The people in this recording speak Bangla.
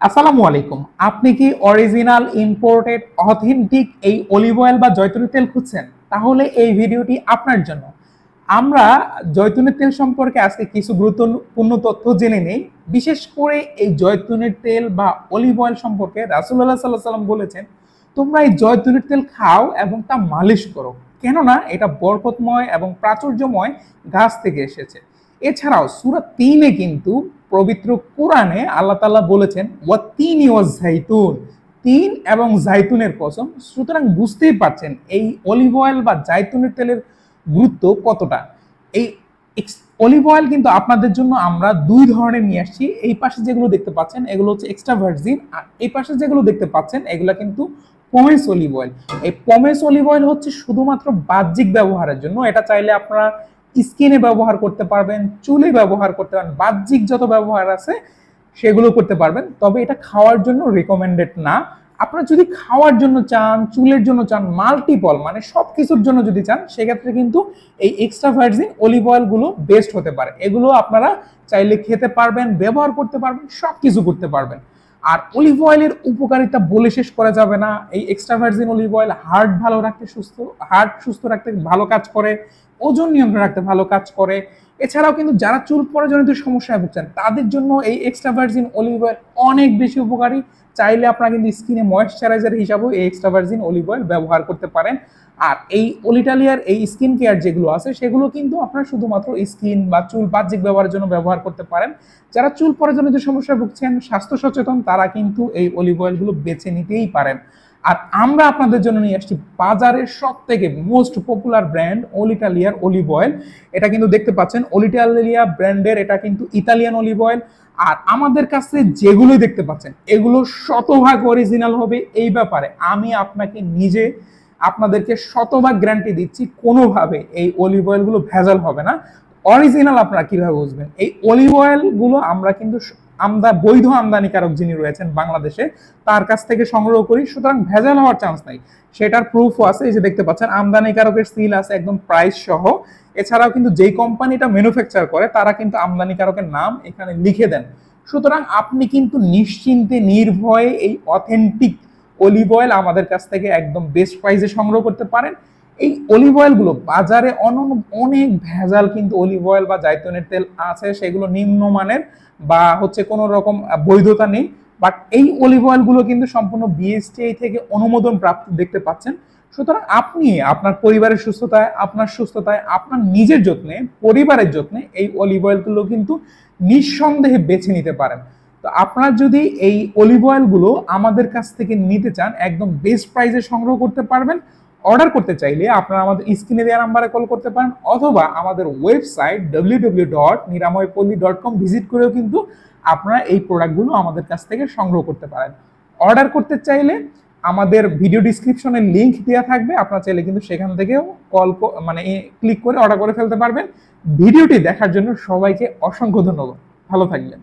আসসালামু আলাইকুম। আপনি কি অরিজিনাল ইম্পোর্টেড অথেন্টিক এই অলিভ অয়েল বা জয়তুনের তেল খুঁজছেন? তাহলে এই ভিডিওটি আপনার জন্য। আমরা জয়তুনের তেল সম্পর্কে আজকে কিছু গুরুত্বপূর্ণ তথ্য জেনে নেই। বিশেষ করে এই জয়তুনের তেল বা অলিভ অয়েল সম্পর্কে রাসুল্লাহ সাল্লাহ সাল্লাম বলেছেন, তোমরা এই জয়তুনের তেল খাও এবং তা মালিশ করো। কেননা এটা বরকতময় এবং প্রাচুর্যময় গাছ থেকে এসেছে। এছাড়াও সুরা তিনে কিন্তু পবিত্র কোরআনে আল্লাহ তাল্লাহ বলেছেন, ওয়া তিন ওয়াজ জাইতুন তিন এবং জাইতুনের কসম, সুতরাং বুঝতেই পারছেন এই অলিভ অয়েল বা জাইতুনের তেলের গুরুত্ব কতটা। এই অলিভ অয়েল কিন্তু আপনাদের জন্য আমরা দুই ধরনের নিয়ে আসছি। এই পাশে যেগুলো দেখতে পাচ্ছেন, এগুলো হচ্ছে এক্সট্রা ভার্জিন, আর এই পাশে যেগুলো দেখতে পাচ্ছেন, এগুলো কিন্তু পমেস অলিভ অয়েল। এই পমেস অলিভ অয়েল হচ্ছে শুধুমাত্র বাহ্যিক ব্যবহারের জন্য, এটা চাইলে আপনারা স্কিনে ব্যবহার করতে পারবেন, চুলে ব্যবহার করতে পারবেন, বাহ্যিক যত ব্যবহার আছে সেগুলো করতে পারবেন। তবে এটা খাওয়ার জন্য রেকমেন্ডেড না। আপনারা যদি খাওয়ার জন্য চান, চুলের জন্য চান মাল্টিপল মানে সব কিছুর জন্য যদি চান, সেক্ষেত্রে কিন্তু এই এক্সট্রা ভার্জিন অলিভ অয়েলগুলো বেস্ট হতে পারে। এগুলো আপনারা চাইলে খেতে পারবেন, ব্যবহার করতে পারবেন সব কিছু করতে পারবেন। আর অলিভ অয়েলের উপকারিতা বলে শেষ করা যাবে না। এই extra virgin olive oil heart ভালো রাখতে সুস্থ হার্ট সুস্থ রাখতে ভালো কাজ করে, ওজন নিয়ন্ত্রণ রাখতে ভালো কাজ করে। এছাড়াও কিন্তু যারা চুল পরাজনিত সমস্যায় ভুগছেন, তাদের জন্য এই এক্সট্রা ভার্জিন অলিভ অয়েল অনেক বেশি উপকারী। চাইলে আপনারা কিন্তু স্কিনে ময়েশ্চারাইজার হিসাবেও এই এক্সট্রা ভার্জিন অলিভ অয়েল ব্যবহার করতে পারেন। আর এই অলিটালিয়ার এই স্কিন কেয়ার যেগুলো আছে, সেগুলো কিন্তু আপনারা শুধুমাত্র স্কিন বা চুল বাহ্যিক ব্যবহারের জন্য ব্যবহার করতে পারেন। যারা চুল পরাজনিত সমস্যায় ভুগছেন, স্বাস্থ্য সচেতন, তারা কিন্তু এই অলিভ অয়েলগুলো বেছে নিতেই পারেন। আর আমরা আপনাদের জন্য নিয়ে আসছি বাজারের সব থেকে মোস্ট পপুলার ব্র্যান্ড অলিটালিয়ার অলিভ অয়েল এটা কিন্তু দেখতে পাচ্ছেন অলিটালিয়া ব্র্যান্ডের এটা কিন্তু ইতালিয়ান অলিভ অয়েল আর আমাদের কাছে যেগুলোই দেখতে পাচ্ছেন, এগুলো শতভাগ অরিজিনাল হবে এই ব্যাপারে। আমি আপনাকে নিজে আপনাদেরকে শতভাগ গ্যারান্টি দিচ্ছি, কোনোভাবে এই অলিভ অয়েলগুলো ভেজাল হবে না। অরিজিনাল আপনারা কীভাবে বুঝবেন? এই অলিভ অয়েলগুলো আমরা কিন্তু আমদা, বৈধ আমদানিকারক যিনি রয়েছেন বাংলাদেশে, তার কাছ থেকে সংগ্রহ করি। সুতরাং ভেজাল হওয়ার চান্স নাই। সেটার প্রুফও আছে, এই যে দেখতে পাচ্ছেন, আমদানিকারকের সিল আছে, একদম প্রাইস সহ। এছাড়াও কিন্তু যেই কোম্পানিটা ম্যানুফ্যাকচার করে, তারা কিন্তু আমদানিকারকের নাম এখানে লিখে দেন। সুতরাং আপনি কিন্তু নিশ্চিন্তে, নির্ভয়ে এই অথেন্টিক অলিভ অয়েল আমাদের কাছ থেকে একদম বেস্ট প্রাইসে সংগ্রহ করতে পারেন। এই অলিভ অয়েলগুলো বাজারে অনেক ভেজাল কিন্তু অলিভ অয়েল বা জাইতনের তেল আছে, সেগুলো নিম্নমানের বা হচ্ছে কোনো রকম বৈধতা নেই। বাট এই অলিভ অয়েলগুলো কিন্তু সম্পূর্ণ বিএসটিআই থেকে অনুমোদন প্রাপ্ত দেখতে পাচ্ছেন। সুতরাং আপনি আপনার পরিবারের সুস্থতায়, আপনার সুস্থতায়, আপনার নিজের যত্নে, পরিবারের যত্নে এই অলিভ অয়েলগুলো কিন্তু নিঃসন্দেহে বেছে নিতে পারেন। তো আপনার যদি এই অলিভ অয়েলগুলো আমাদের কাছ থেকে নিতে চান, একদম বেস্ট প্রাইসে সংগ্রহ করতে পারবেন। অর্ডার করতে চাইলে আপনারা আমাদের স্ক্রিনে দেওয়া নাম্বারে কল করতে পারেন অথবা আমাদের website W W dot dot com visit করেও কিন্তু আপনারা এই প্রোডাক্টগুলো আমাদের কাছ থেকে সংগ্রহ করতে পারেন। অর্ডার করতে চাইলে আমাদের ভিডিও ডিসক্রিপশনে লিঙ্ক দেওয়া থাকবে, আপনারা চাইলে কিন্তু সেখান থেকেও কল মানে ক্লিক করে অর্ডার করে ফেলতে পারবেন। ভিডিওটি দেখার জন্য সবাইকে অসংখ্য ধন্যবাদ। ভালো থাকবেন।